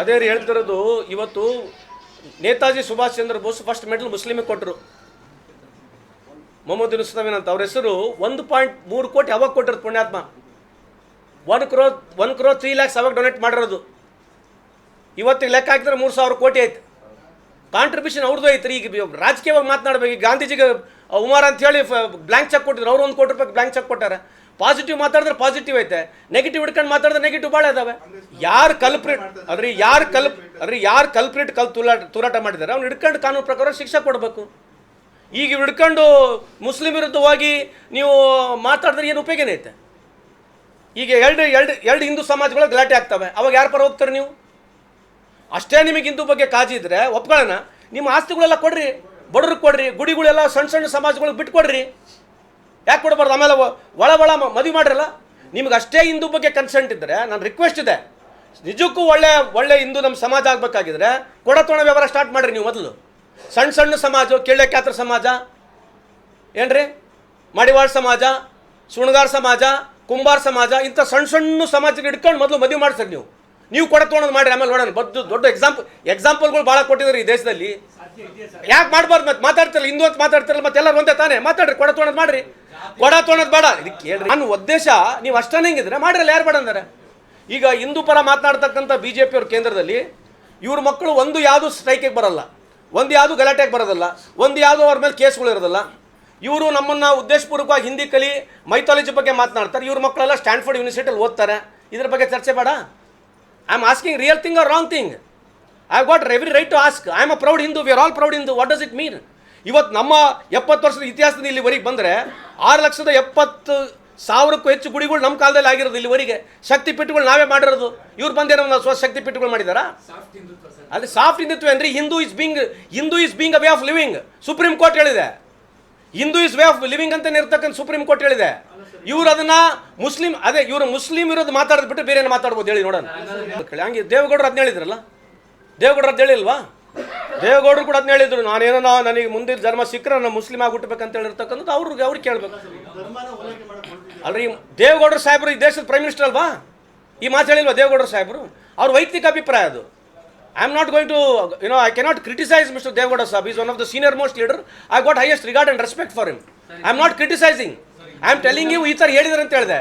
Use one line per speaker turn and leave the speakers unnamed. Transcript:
ಅದೇ ರೀ ಹೇಳ್ತಿರೋದು, ಇವತ್ತು ನೇತಾಜಿ ಸುಭಾಷ್ ಚಂದ್ರ ಬೋಸ್ ಫಸ್ಟ್ ಮೆಡಲ್ ಮುಸ್ಲಿಮಿಗೆ ಕೊಟ್ಟರು ಮೊಹಮ್ಮದ್ ಯುನುಸ್ತಮಿನ್ ಅಂತ ಅವ್ರ ಹೆಸರು ಒಂದು ಪಾಯಿಂಟ್ ಮೂರು ಕೋಟಿ ಅವಾಗ ಕೊಟ್ಟಿರೋದು ಪುಣ್ಯಾತ್ಮ. One crore one crore three lakhs ಅವಾಗ ಡೊನೇಟ್ ಮಾಡಿರೋದು. ಇವತ್ತಿಗೆ ಲೆಕ್ಕ ಹಾಕಿದ್ರೆ ಮೂರು ಸಾವಿರ ಕೋಟಿ ಆಯ್ತು ಕಾಂಟ್ರಿಬ್ಯೂಷನ್ ಅವ್ರದ್ದು ಐತ್ರಿ ಈಗ ರಾಜಕೀಯವಾಗಿ ಮಾತನಾಡಬೇಕು. ಈಗ ಗಾಂಧೀಜಿಗೆ, ಉಮಾರ್ ಅಂತ ಹೇಳಿ ಬ್ಲಾಂಕ್ ಚೆಕ್ ಕೊಟ್ಟಿದ್ರು. ಅವ್ರು ಒಂದು ಕೋಟಿ ರೂಪಾಯಿ ಬ್ಲಾಂಕ್ ಚೆಕ್ ಕೊಟ್ಟಾರೆ. ಪಾಸಿಟಿವ್ ಮಾತಾಡಿದ್ರೆ ಪಾಸಿಟಿವ್ ಐತೆ. ನೆಗೆಟಿವ್ ಹಿಡ್ಕೊಂಡು ಮಾತಾಡಿದ್ರೆ ನೆಗೆಟಿವ್ ಭಾಳ ಇದಾವೆ ಯಾರು ಕಲ್ಪ್ರೇಟ್ ಅದ್ರಿ ಯಾರು ಕಲ್ಪ್ ಅದ್ರಿ ಯಾರು ಕಲ್ಪ್ರೇಟ್ ಕಲ್ ತುಲಾಟ ತೂರಾಟ ಮಾಡಿದ್ದಾರೆ ಅವ್ನು ಹಿಡ್ಕೊಂಡು ಕಾನೂನು ಪ್ರಕಾರ ಶಿಕ್ಷೆ ಕೊಡಬೇಕು. ಈಗ ಹಿಡ್ಕೊಂಡು ಮುಸ್ಲಿಂ ವಿರುದ್ಧವಾಗಿ ನೀವು ಮಾತಾಡಿದ್ರೆ ಏನು ಉಪಯೋಗ ಐತೆ? ಈಗ ಎರಡು ಎರಡು ಎರಡು ಹಿಂದೂ ಸಮಾಜಗಳು ಗಲಾಟೆ ಆಗ್ತವೆ. ಅವಾಗ ಯಾರು ಪರ ಹೋಗ್ತಾರೆ ನೀವು? ಅಷ್ಟೇ ನಿಮಗೆ ಹಿಂದೂ ಬಗ್ಗೆ ಕಾಜಿ ಇದ್ರೆ ಒಪ್ಕೊಳ್ಳೋಣ. ನಿಮ್ಮ ಆಸ್ತಿಗಳೆಲ್ಲ ಕೊಡ್ರಿ. ಬಡವ್ರಿಗೆ ಕೊಡ್ರಿ. ಗುಡಿಗಳೆಲ್ಲ ಸಣ್ಣ ಸಣ್ಣ ಸಮಾಜಗಳಿಗೆ ಬಿಟ್ಕೊಡ್ರಿ. ಯಾಕೆ ಕೊಡಬಾರ್ದು ಆಮೇಲೆ ಒಳ ಒಳ ಮದುವೆ ಮಾಡಿರಲ್ಲ? ನಿಮ್ಗೆ ಅಷ್ಟೇ ಹಿಂದೂ ಬಗ್ಗೆ ಕನ್ಸೆಂಟ್ ಇದ್ದರೆ ನನ್ನ ರಿಕ್ವೆಸ್ಟ್ ಇದೆ. ನಿಜಕ್ಕೂ ಒಳ್ಳೆ ಒಳ್ಳೆ ಹಿಂದೂ ನಮ್ಮ ಸಮಾಜ ಆಗಬೇಕಾಗಿದ್ರೆ, ಕೊಡತೋಣ ವ್ಯವಹಾರ ಸ್ಟಾರ್ಟ್ ಮಾಡಿರಿ ನೀವು ಮೊದಲು. ಸಣ್ಣ ಸಣ್ಣ ಸಮಾಜ ಕೇಳ್ಯಕ್ಯಾತ್ರ ಸಮಾಜ, ಏನ್ರಿ? ಮಡಿವಾಳ ಸಮಾಜ, ಸುಣಗಾರ ಸಮಾಜ, ಕುಂಬಾರ್ ಸಮಾಜ, ಇಂಥ ಸಣ್ಣ ಸಣ್ಣ ಸಮಾಜಕ್ಕೆ ಹಿಡ್ಕೊಂಡು ಮೊದಲು ಮದುವೆ ಮಾಡಿಸ್ರಿ ನೀವು. ನೀವು ಕೊಡತೋಣದ್ ಮಾಡಿರಿ, ಆಮೇಲೆ ನೋಡೋಣ. ಬದ್ದು ದೊಡ್ಡ ಎಕ್ಸಾಂಪಲ್ ಎಕ್ಸಾಂಪಲ್ಗಳು ಭಾಳ ಕೊಟ್ಟಿದ್ದಾರೆ ಈ ದೇಶದಲ್ಲಿ. ಯಾಕೆ ಮಾಡ್ಬಾರ್ದು ಮತ್ತೆ ಮಾತಾಡ್ತಿರಲ್ಲ? ಹಿಂದೂ ಅಂತ ಮಾತಾಡ್ತಿರಲ್ಲ ಮತ್ತೆ ಎಲ್ಲರೂ ಒಂದೇ ತಾನೇ? ಮಾತಾಡ್ರಿ, ಕೊಡ ತೋಣದ್ ಮಾಡ್ರಿ. ಕೊಡ ತೋಣದ್ ಬೇಡ. ಇದಕ್ಕೆ ಕೇಳ್ರಿ. ನನ್ನ ಉದ್ದೇಶ, ನೀವು ಅಷ್ಟೇ ಹೆಂಗಿದ್ರೆ ಮಾಡಿರಲ್ಲ, ಯಾರು ಬೇಡ ಅಂದರೆ? ಈಗ ಹಿಂದೂ ಪರ ಮಾತನಾಡ್ತಕ್ಕಂಥ ಬಿ ಜೆ ಪಿಯವ್ರ ಕೇಂದ್ರದಲ್ಲಿ ಇವ್ರ ಮಕ್ಕಳು ಒಂದು ಯಾವುದು ಸ್ಟ್ರೈಕಿಗೆ ಬರಲ್ಲ, ಒಂದು ಯಾವುದು ಗಲಾಟೆಗೆ ಬರೋದಲ್ಲ, ಒಂದು ಯಾವುದು ಅವ್ರ ಮೇಲೆ ಕೇಸ್ಗಳು ಇರೋದಿಲ್ಲ. ಇವರು ನಮ್ಮನ್ನು ಉದ್ದೇಶಪೂರ್ವಕವಾಗಿ ಹಿಂದಿ ಕಲಿ ಮೈಥಾಲಜಿ ಬಗ್ಗೆ ಮಾತನಾಡ್ತಾರೆ. ಇವ್ರ ಮಕ್ಕಳೆಲ್ಲ ಸ್ಟ್ಯಾನ್ಫೋರ್ಡ್ ಯೂನಿವರ್ಸಿಟಿಯಲ್ಲಿ ಓದ್ತಾರೆ. ಇದ್ರ ಬಗ್ಗೆ ಚರ್ಚೆ ಬೇಡ. I am asking real thing or wrong thing I got every right to ask I am a proud Hindu we are all proud Hindu what does it mean ಇವತ್ತು ನಮ್ಮ ಎಪ್ಪತ್ತು ವರ್ಷದ ಇತಿಹಾಸದಿಂದ ಇಲ್ಲಿವರೆಗೆ ಬಂದರೆ ಆರು ಲಕ್ಷದ ಎಪ್ಪತ್ತು ಸಾವಿರಕ್ಕೂ ಹೆಚ್ಚು ಗುಡಿಗಳು ನಮ್ಮ ಕಾಲದಲ್ಲಿ ಆಗಿರೋದು ಇಲ್ಲಿವರೆಗೆ. ಶಕ್ತಿ ಪೀಠಗಳು ನಾವೇ ಮಾಡಿರೋದು. ಇವ್ರು ಬಂದೇನೋ ನಾವು ಸ್ವ ಶಕ್ತಿ ಪೀಠಗಳು ಮಾಡಿದಾರಾ? ಅದು ಸಾಫ್ಟ್ ಹಿಂದುತ್ವ ಅಂದರೆ Hindu is being Hindu is being a way of living supreme court ಹೇಳಿದೆ. Hindu is way of living ಅಂತ ಇರ್ತಕ್ಕಂಥ ಸುಪ್ರೀಂ ಕೋರ್ಟ್ ಹೇಳಿದೆ. ಇವ್ರು ಅದನ್ನ ಮುಸ್ಲಿಂ ಅದೇ ಇವರು ಮುಸ್ಲಿಂ ಇರೋದು ಮಾತಾಡೋದು ಬಿಟ್ಟು ಬೇರೆ ಏನು ಮಾತಾಡ್ಬೋದು ಹೇಳಿ ನೋಡೋಣ. ಹಂಗೆ ದೇವೇಗೌಡರು ಅದನ್ನ ಹೇಳಿದ್ರಲ್ಲ? ದೇವೇಗೌಡರು ಅದು ಹೇಳಿಲ್ವಾ? ದೇವೇಗೌಡರು ಕೂಡ ಅದನ್ನ ಹೇಳಿದ್ರು. ನಾನೇನೋ ನನಗೆ ಮುಂದಿನ ಧರ್ಮ ಸಿಕ್ಕರೆ ನಾನು ಮುಸ್ಲಿಮ್ ಆಗಿ ಹುಟ್ಟಬೇಕಂತ ಹೇಳಿರ್ತಕ್ಕಂಥದ್ದು ಅವ್ರಿಗೆ ಅವ್ರಿಗೆ ಕೇಳಬೇಕು. ಅಲ್ರಿ, ದೇವೇಗೌಡರು ಸಾಹೇಬರು ಈ ದೇಶದ ಪ್ರೈಮ್ ಮಿನಿಸ್ಟರ್ ಅಲ್ವಾ? ಈ ಮಾತು ಹೇಳಿಲ್ವಾ ದೇವೇಗೌಡರು ಸಾಹೇಬರು? ಅವ್ರ ವೈಯಕ್ತಿಕ ಅಭಿಪ್ರಾಯ ಅದು. I am not going to you know I cannot criticise mister Devegowda Sab is one of the senior most leader I got highest regard and respect for him I am not criticising I am telling you ಈ ಥರ ಹೇಳಿದ್ರೆ ಅಂತ ಹೇಳಿದೆ.